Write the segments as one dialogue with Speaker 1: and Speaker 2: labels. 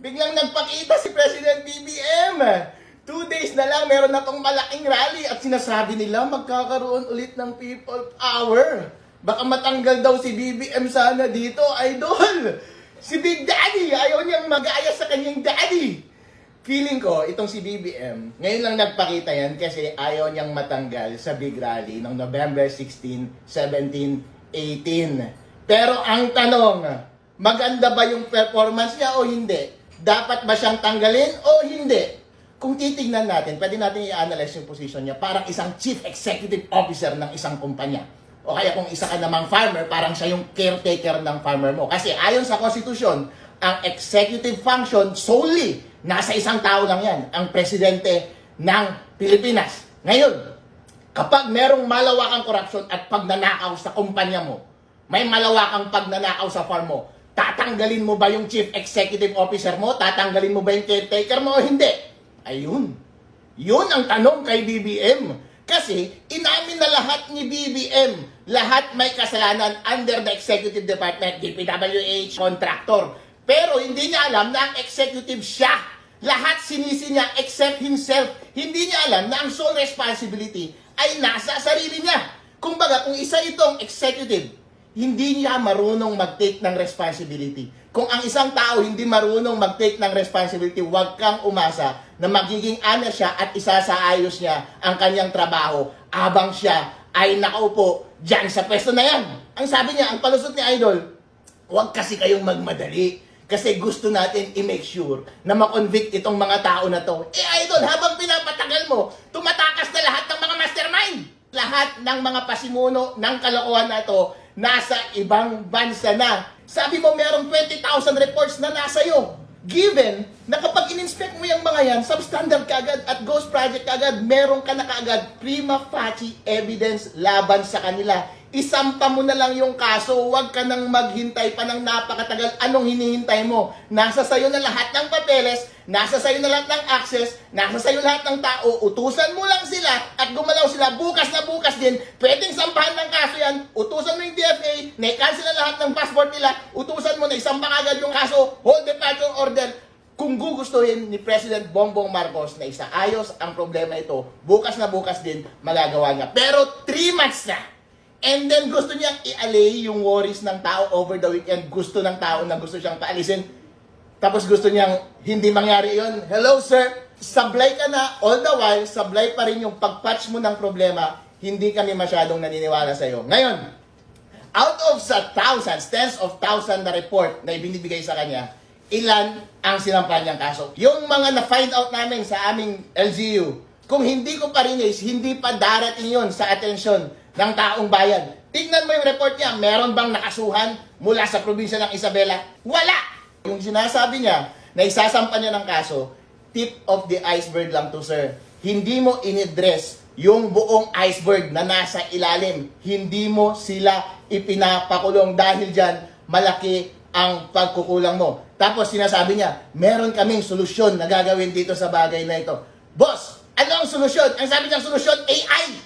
Speaker 1: biglang nagpakita si President BBM. Two days na lang, meron na tong malaking rally at sinasabi nila magkakaroon ulit ng people power. Baka matanggal daw si BBM sana dito, idol. Si Big Daddy, ayaw niyang mag-aya sa kanyang daddy. Feeling ko, itong si BBM, ngayon lang nagpakita yan kasi ayaw niyang matanggal sa big rally ng November 16, 17, 18. Pero ang tanong, maganda ba yung performance niya o hindi? Dapat ba siyang tanggalin o hindi? Kung titignan natin, pwede natin i-analyze yung position niya parang isang chief executive officer ng isang kumpanya. O kaya kung isa ka namang farmer, parang siya yung caretaker ng farmer mo. Kasi ayon sa konstitusyon, ang executive function solely nasa isang tao lang yan, ang presidente ng Pilipinas. Ngayon, kapag merong malawakang korupsyon at pagnanakaw sa kumpanya mo, may malawakang pagnanakaw sa farm mo, tatanggalin mo ba yung chief executive officer mo? Tatanggalin mo ba yung caretaker mo hindi? Ayun. Yun ang tanong kay BBM. Kasi inamin na lahat ni BBM, lahat may kasalanan under the executive department, DPWH, contractor. Pero hindi niya alam na ang executive siya. Lahat sinisi niya except himself. Hindi niya alam na ang sole responsibility ay nasa sarili niya. Kumbaga, kung isa itong executive, hindi niya marunong mag-take ng responsibility. Kung ang isang tao hindi marunong mag-take ng responsibility, huwag kang umasa na magiging honest siya at isasaayos niya ang kanyang trabaho abang siya ay nakaupo dyan sa pwesto na yan. Ang sabi niya, ang palusot ni Idol, huwag kasi kayong magmadali. Kasi gusto natin i-make sure na makonvict itong mga tao na to. Eh idol, habang pinapatagal mo, tumatakas na lahat ng mga mastermind. Lahat ng mga pasimuno ng kalokohan na to, nasa ibang bansa na. Sabi mo merong 20,000 reports na nasa iyo. Given na kapag in-inspect mo yung mga yan, substandard kagad at ghost project kagad, meron ka na kaagad prima facie evidence laban sa kanila. Isampa mo na lang yung kaso, huwag ka nang maghintay pa ng napakatagal. Anong hinihintay mo? Nasa sayo na lahat ng papeles, nasa sayo na lahat ng access, nasa sayo lahat ng tao, utusan mo lang sila at gumalaw sila bukas na bukas din. Pwedeng sampahan ng kaso yan, utusan mo yung DFA, na-cancel na lahat ng passport nila, utusan mo na isampa agad yung kaso, hold departure order, kung gugustuhin ni President Bongbong Marcos na isaayos ang problema ito, bukas na bukas din magagawa niya. Pero 3 months na. And then gusto niyang i-allay yung worries ng tao over the weekend. Gusto ng tao na gusto siyang paalisin. Tapos gusto niyang hindi mangyari yon. Hello sir, sablay ka na. All the while, sablay pa rin yung pagpatch mo ng problema. Hindi kami masyadong naniniwala sa'yo. Ngayon, out of sa thousands, tens of thousands na report na ibinibigay sa kanya, ilan ang sinampan niyang kaso. Yung mga na-find out namin sa aming LGU, kung hindi ko pa rin hindi pa darating yon sa atensyon ng taong bayan. Tingnan mo yung report niya, meron bang nakasuhan mula sa probinsya ng Isabela? Wala! Yung sinasabi niya na isasampa niya ng kaso, tip of the iceberg lang to sir. Hindi mo inidress yung buong iceberg na nasa ilalim. Hindi mo sila ipinapakulong dahil dyan malaki ang pagkukulang mo. Tapos sinasabi niya, meron kaming solusyon na gagawin dito sa bagay na ito. Boss, ano ang solusyon? Ang sabi niyang solusyon, AI!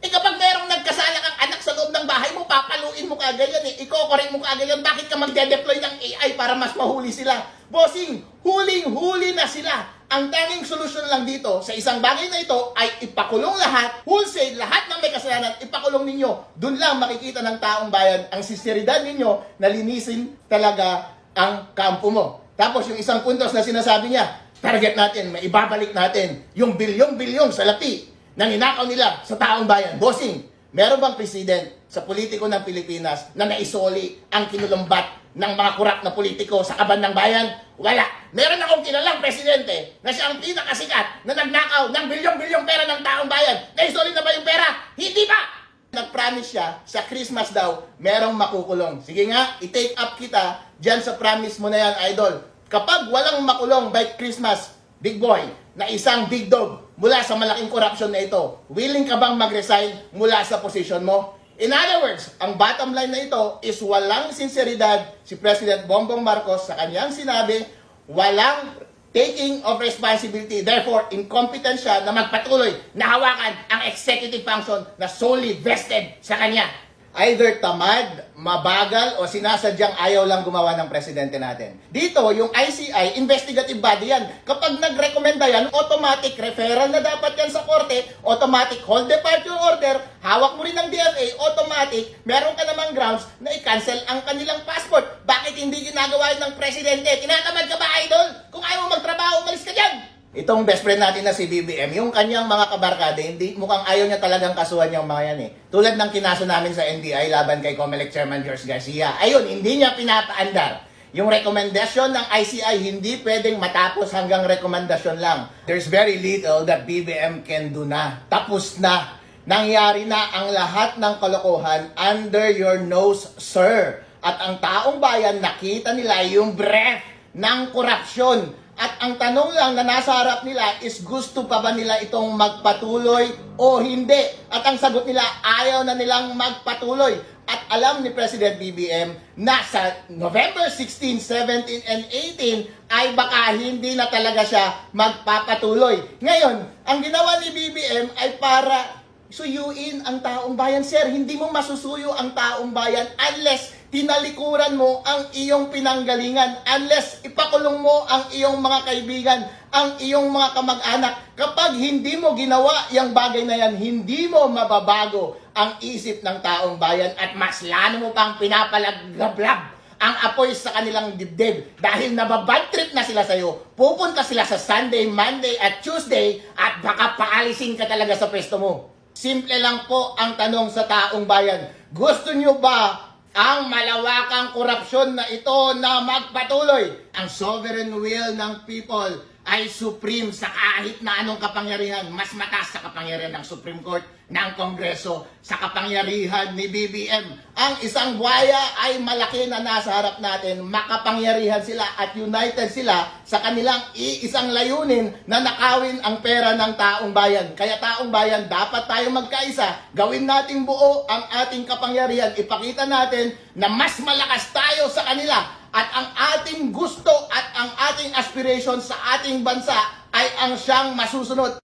Speaker 1: Eh kapag merong nagkasala kang anak sa loob ng bahay mo, papaluin mo kaagad yan eh. Iko-correct mo kaagad yan. Bakit ka magde-deploy ng AI para mas mahuli sila? Bossing, huling-huli na sila. Ang tanging solusyon lang dito sa isang bagay na ito ay ipakulong lahat, wholesale, lahat ng may kasalanan, ipakulong ninyo. Doon lang makikita ng taong bayan ang sinseridad ninyo na linisin talaga ang kampo mo. Tapos yung isang puntos na sinasabi niya, target natin, maibabalik natin yung bilyong-bilyong sa lapi na ninakaw nila sa taong bayan. Bossing, meron bang president sa politiko ng Pilipinas na naisoli ang kinulumbat ng mga kurap na politiko sa kaban ng bayan? Wala. Meron akong kilalang presidente na siya ang pinakasikat na nagnakaw ng bilyong-bilyong pera ng taong bayan. Naisoli na ba yung pera? Hindi pa! Nag-promise siya sa Christmas daw, merong makukulong. Sige nga, i-take up kita dyan sa promise mo na yan, idol. Kapag walang makulong by Christmas, big boy, na isang big dog mula sa malaking corruption na ito, willing ka bang mag-resign mula sa position mo? In other words, ang bottom line na ito is walang sinseridad si President Bongbong Marcos sa kanyang sinabi, walang taking of responsibility. Therefore, incompetent siya na magpatuloy na hawakan ang executive function na solely vested sa kanya. either tamad, mabagal, o sinasadyang ayaw lang gumawa ng presidente natin. Dito, yung ICI, investigative body yan. Kapag nagrekomenda yan, automatic referral na dapat yan sa korte, automatic hold departure order, hawak mo rin ng DFA, automatic, meron ka namang grounds na i-cancel ang kanilang passport. Bakit hindi ginagawa ng presidente? Tinatamad ka ba, idol? Kung ayaw mo magtrabaho, umalis ka dyan! Itong best friend natin na si BBM, yung kanyang mga kabarkada, hindi, mukhang ayaw niya talagang kasuhan yung mga yan eh. Tulad ng kinaso namin sa NBI laban kay Comelec Chairman George Garcia. Ayun, hindi niya pinapaandar. Yung recommendation ng ICI hindi pwedeng matapos hanggang rekomendasyon lang. There's very little that BBM can do na. Tapos na. Nangyari na ang lahat ng kalokohan under your nose, sir. At ang taong bayan nakita nila yung breath ng korupsyon. Ang tanong lang na nasa harap nila is gusto pa ba nila itong magpatuloy o hindi? At ang sagot nila, ayaw na nilang magpatuloy. At alam ni President BBM na sa November 16, 17, and 18 ay baka hindi na talaga siya magpapatuloy. Ngayon, ang ginawa ni BBM ay para suyuin ang taong bayan. Sir, hindi mo masusuyo ang taong bayan unless tinalikuran mo ang iyong pinanggalingan, unless ipakulong mo ang iyong mga kaibigan, ang iyong mga kamag-anak. Kapag hindi mo ginawa yung bagay na yan, hindi mo mababago ang isip ng taong bayan at mas lalo mo pang pinapalaglablab ang apoy sa kanilang dibdib dahil nababad trip na sila sa'yo. Pupunta sila sa Sunday, Monday at Tuesday at baka paalisin ka talaga sa pwesto mo. Simple lang po ang tanong sa taong bayan. Gusto nyo ba ang malawakang korupsyon na ito na magpatuloy? Ang sovereign will ng people ay supreme sa kahit na anong kapangyarihan. Mas mataas sa kapangyarihan ng Supreme Court, ng Kongreso, sa kapangyarihan ni BBM. Ang isang buhaya ay malaki na nasa harap natin. Makapangyarihan sila at united sila sa kanilang iisang layunin na nakawin ang pera ng taong bayan. Kaya taong bayan, dapat tayo magkaisa. Gawin nating buo ang ating kapangyarihan. Ipakita natin na mas malakas tayo sa kanila at ang ating gusto at ang ating aspiration sa ating bansa ay ang siyang masusunod.